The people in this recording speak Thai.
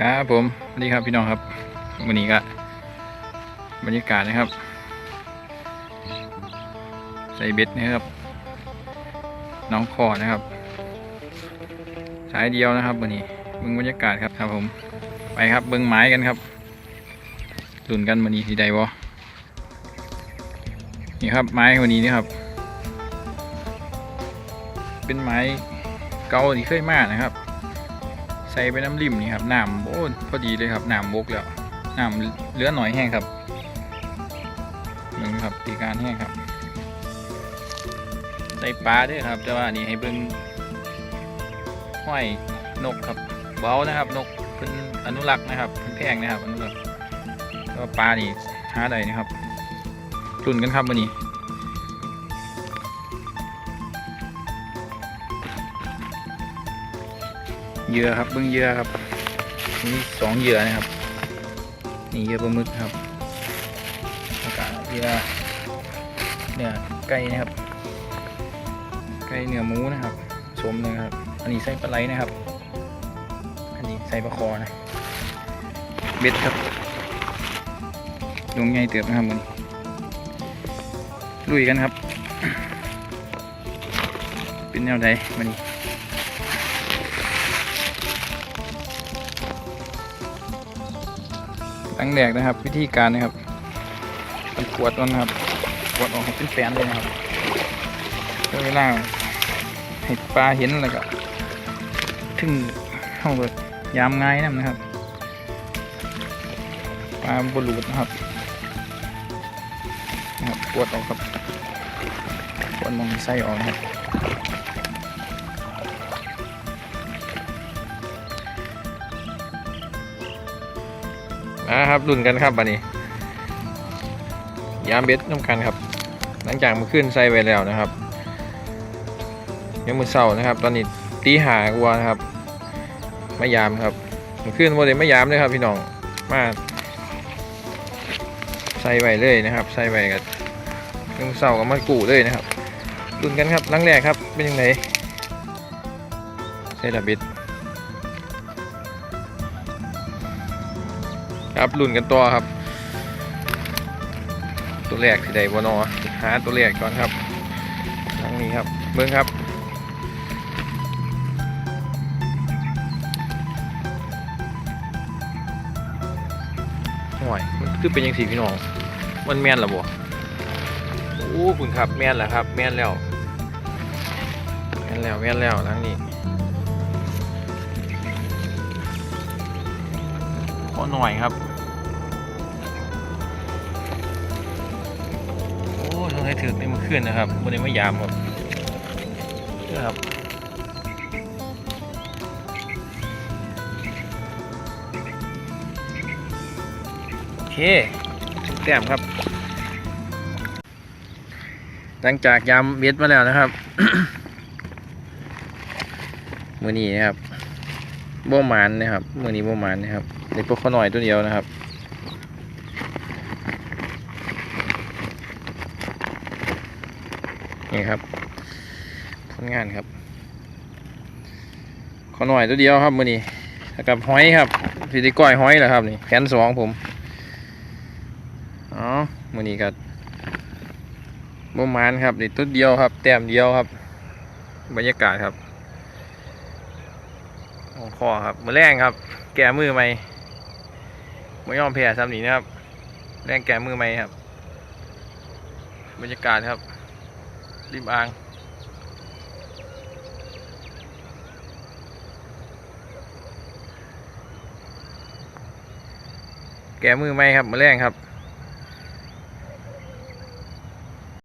ครับผมสวัสดีครับพี่น้องครับวันนี้ก็บรรยากาศนะครับ ใส่เบ็ดนะครับ น้องคอนะครับ สายเดียวนะครับวันนี้เบิ้งบรรยากาศครับครับผมไปครับเบิ้งไม้กันครับลุ่นกันวันนี้ทีใดวะนี่ครับไม้วันนี้นี่ครับ เป็นไม้เก่าที่เคยมากนะครับ ใส่ไปน้ำริมนี่ครับน้ำโอ้พอดีเลยครับน้ำบกแล้วน้ำเหลือหน่อยแห้งครับหนึ่งครับตีการแห้งครับ ใส่ปลาด้วยครับ แต่ว่านี่ให้เบิ่งห้อยนกครับเบานะครับ นกเป็นอนุรักษ์นะครับเป็นแพงนะครับอนุรักษ์แล้วปลานี่หาได้นะครับรุ่นกันครับวันนี้ เหยื่อครับเบื้องเหยื่อครับมีสองเหยื่อนะครับนี่เหยื่อปลาหมึกครับแล้วก็เหยื่อเนื้อไก่นะครับไก่เนื้อหมูนะครับสมนะครับอันนี้ใส่ปลาไหลนะครับ อันนี้ใส่ปลาคอนะเบ็ดครับลงใหญ่เติบนะครับมันลุยกันครับ เป็นแนวใดมันนี้ ตั้งแดกนะครับ วิธีการนะครับมันกวดมันนะครับกวดออกเป็นแฟนเลยนะครับแล้วเวลาให้ปลาเห็นแล้วก็ถึงเข้าแบบยามง่ายนนะครับปลาบรูดนะครับนะครับกวดออกครับกวดมองไส้ออกนะครับ นะครับรุ่นกันครับบันนี้ ยามเบ็ดน้ำกันครับ หลังจากมือขึ้นใส่ไว้แล้วนะครับยังมือเศร้านะครับ ตอนนี้ตีหากวัวนะครับมายามครับมือขึ้นโมเดลมายามเลยครับพี่น้องมาใส่ไว้เลยนะครับ ใส่ไว้กับยังมือเศร้ากับมากูเลยนะครับรุ่นกันครับลังแรกครับเป็นยังไงใส่ดับเบ็ด ครับรุ่นกันต่อครับ ตัวแรกที่ใดบนอหาตัวแรกก่อนครับทางนี้ครับเบิ้งครับห่วยมันคือเป็นยังสีพี่น้องมันแม่นหรอบ่โอ้คุณครับแม่นแหละครับ แม่นแล้วแม่นแล้วแม่นแล้วทางนี้ขอหน่อยครับ โอ้ทางไหนถือในมื่อคืนนะครับบนนี้ไม่ยามครับนี่ครับโอเคแต้มครับ หลังจากยามเบ็ดมาแล้วนะครับมือนี้นะครับโบหมานนะครับมือนี้โบหมานนะครับเด็กพวกเขาหน่อยตัวเดียวนะครับ นี่ครับผลงานครับ ขอหน่อยตัวเดียวครับมือนี้แล้วกับหอยครับสีด้ก้อยหอยเหรอครับนี่แขนสองผมอ๋อมือนี้ก็บ่มานครับนี่ตัวเดียวครับ แต้มเดียวครับ บรรยากาศครับของคอครับมือแรงครับ แก่มือไหมไม่ยอมแพ้ซ้ำนี้นะครับ แรงแก่มือไหมครับ บรรยากาศครับ ริมอ่างแกมือไหมครับมาแรงครับ